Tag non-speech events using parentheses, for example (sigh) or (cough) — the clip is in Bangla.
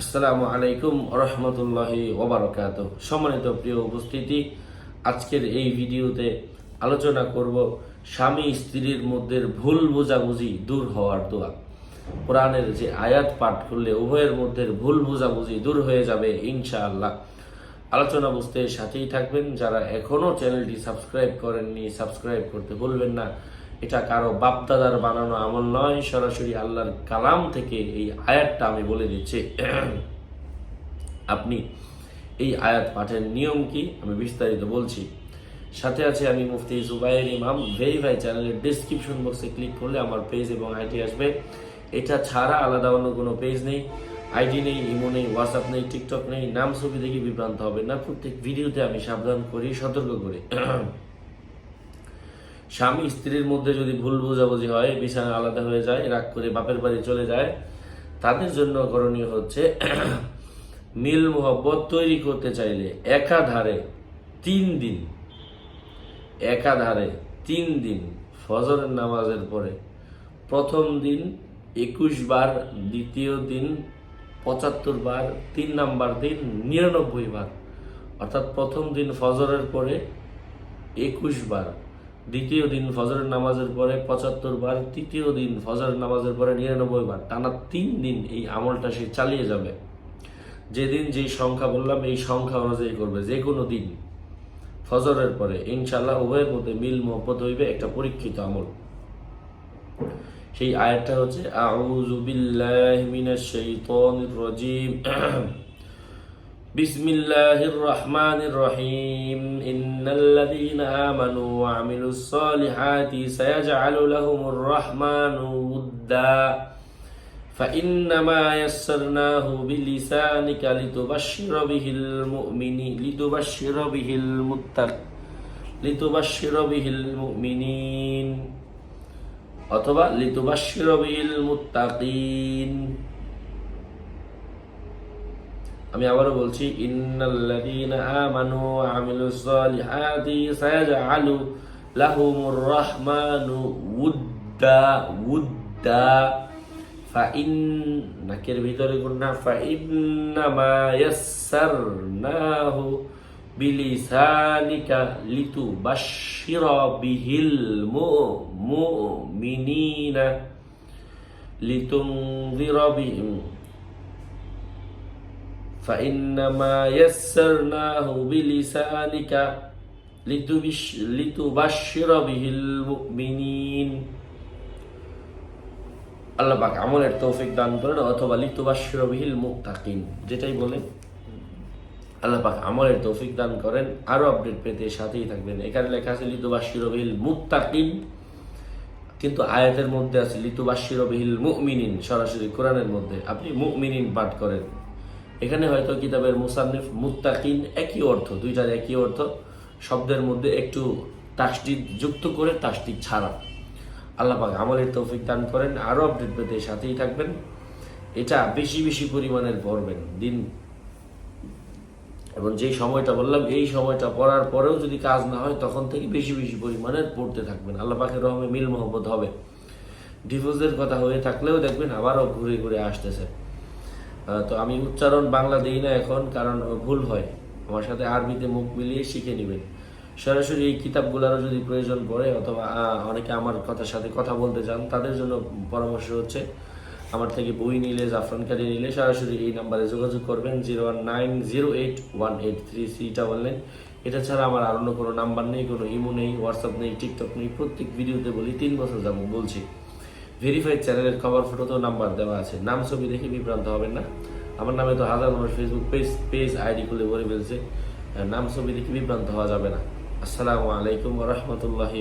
আসসালামু আলাইকুম রহমতুল্লাহি ওবরাকাত। সম্মানিত প্রিয় উপস্থিতি, আজকের এই ভিডিওতে আলোচনা করব স্বামী স্ত্রীর মধ্যে ভুল বোঝাবুঝি দূর হওয়ার দোয়া। কোরআনের যে আয়াত পাঠ করলে উভয়ের মধ্যে ভুল বোঝাবুঝি দূর হয়ে যাবে ইনশাআল্লাহ। আলোচনা বুঝতে সাথেই থাকবেন। যারা এখনও চ্যানেলটি সাবস্ক্রাইব করেননি, সাবস্ক্রাইব করতে ভুলবেন না। এটা কারও বাপদাদার বানানো আমল নয়, সরাসরি আল্লাহর কালাম থেকে এই আয়াতটা আমি বলে দিচ্ছি। আপনি এই আয়াত পাঠের নিয়ম কি? আমি বিস্তারিত বলছি। সাথে আছে আমি মুফতি জুবাইর ইমাম ভেরিফাই চ্যানেলের ডিসক্রিপশন বক্সে ক্লিক করলে আমার পেজ এবং আইডি আসবে। এটা ছাড়া আলাদা অন্য কোনো পেজ নেই। আইডি নেই ইমো নেই হোয়াটসঅ্যাপ নেই টিকটক নেই, নাম ছবি দেখে বিভ্রান্ত হবে না। প্রত্যেক ভিডিওতে আমি সাবধান করি, সতর্ক করি। স্বামী স্ত্রীর মধ্যে যদি ভুল বোঝাবুঝি হয়, বিছানা আলাদা হয়ে যায়, রাগ করে বাপের বাড়ি চলে যায়, তাদের জন্য করণীয় হচ্ছে (clears throat) মিল মোহব্বত তৈরি করতে চাইলে একাধারে তিন দিন, একাধারে তিন দিন ফজরের নামাজের পরে প্রথম দিন একুশ বার, দ্বিতীয় দিন পঁচাত্তর বার, তিন নাম্বার দিন নিরানব্বই বার, অর্থাৎ প্রথম দিন ফজরের পরে একুশ বার দ্বিতীয় দিন ফজরের নামাজের পরে পঁচাত্তর বার, তৃতীয় দিন ফজরের নামাজের পরে নিরানব্বই বার, টানা তিন দিন এই আমলটা সে চালিয়ে যাবে। যেদিন যেই সংখ্যা বললাম, এই সংখ্যা অনুযায়ী করবে যে কোনো দিন ফজরের পরে। ইনশাল্লাহ উভয়ের মধ্যে মিল মোহব্বত হইবে, একটা পরীক্ষিত আমল। সেই আয়াতটা হচ্ছে, আউযু বিল্লাহি মিনাশ শাইতানির রাজিম। بسم الله الرحمن الرحيم إن الذين آمنوا وعملوا الصالحات سيجعل لهم الرحمن ودا فإنما يسرناه بلسانك لتبشر به المؤمنين لتبشر به المتق لتبشر به المؤمنين অথবা লিতুবাশির বিল মুত্তাকিন আমি আবারও বলছি, ইন্নাল্লাযীনা আমানু ওয়া আমিলুস সালিহাতি সায়াজআলু লাহুমুর রাহমানু উদ্দা উদ্দা, ফাইন নাকের ভিতরে গুণা, ফাইন্নামা ইয়াসসারনাহু বিলিসানিকা লিতুবাশশিরা বিহিল মুমিনিনা লিতুনযিরা বিহিম فإنما يسرناه بلسانك لتبش لتبشر به المؤمنين আল্লাহ পাক আমলের তৌফিক দান করেন অথবা লিতুবাশির বিহিল মুক্তাকিন যেটাই বলেন আল্লাহ পাক আমলের তৌফিক দান করেন আরো আপডেট পেতে সাথেই থাকবেন এখানে লেখা আছে লিতুবাশির বিহিল মুক্তাকিন কিন্তু আয়াতের মধ্যে আছে লিতুবাশির বিহিল মুমিনিন সরাসরি কোরআনের মধ্যে আপনি মুমিনিন পাঠ করেন এখানে হয়তো কিতাবের মুসান্নিফ, মুত্তাকিন একই অর্থ, দুইটার একই অর্থ, শব্দের মধ্যে একটু তাসদিদ যুক্ত করে তাসদিদ ছাড়া। আল্লাহ পাক আমলের তৌফিক দান করেন, আরও আপডেট পেতে সাথেই থাকবেন। এটা বেশি বেশি পরিমাণের পড়বেন দিন। এবং যেই সময়টা বললাম, এই সময়টা পড়ার পরেও যদি কাজ না হয়, তখন থেকে বেশি বেশি পরিমাণের পড়তে থাকবেন। আল্লাহ পাকের রহমে মিল মোহব্বত হবে। ডিভোর্সের কথা হয়ে থাকলেও দেখবেন আবারও ঘুরে ঘুরে আসতেছে। তো আমি উচ্চারণ বাংলা দিই না এখন, কারণ ভুল হয়। আমার সাথে আরবিতে মুখ মিলিয়ে শিখে নেবেন। সরাসরি এই কিতাবগুলোরও যদি প্রয়োজন পড়ে, অথবা অনেকে আমার কথার সাথে কথা বলতে চান, তাদের জন্য পরামর্শ হচ্ছে, আমার থেকে বই নিলে, জাফরান কারি নিলে, সরাসরি এই নাম্বারে যোগাযোগ করবেন, zero one nine zero eight one eight three থ্রিটা বললেন এটা ছাড়া আমার আর অন্য কোনো নাম্বার নেই, কোনো ইমো নেই, হোয়াটসঅ্যাপ নেই, টিকটক নেই, প্রত্যেক ভিডিওতে বলি, তিন বছর যাব বলছি। ভেরিফাইড চ্যানেলের কভার ফটোতেও নাম্বার দেওয়া আছে। নাম, ছবি দেখে বিভ্রান্ত হবেন না। আমার নামে তো হাজার মানুষ ফেসবুক পেজ পেজ আইডি খুলে বলে ফেলছে। নাম, ছবি দেখে বিভ্রান্ত হওয়া যাবে না। আসসালামু আলাইকুম রহমতুল্লাহি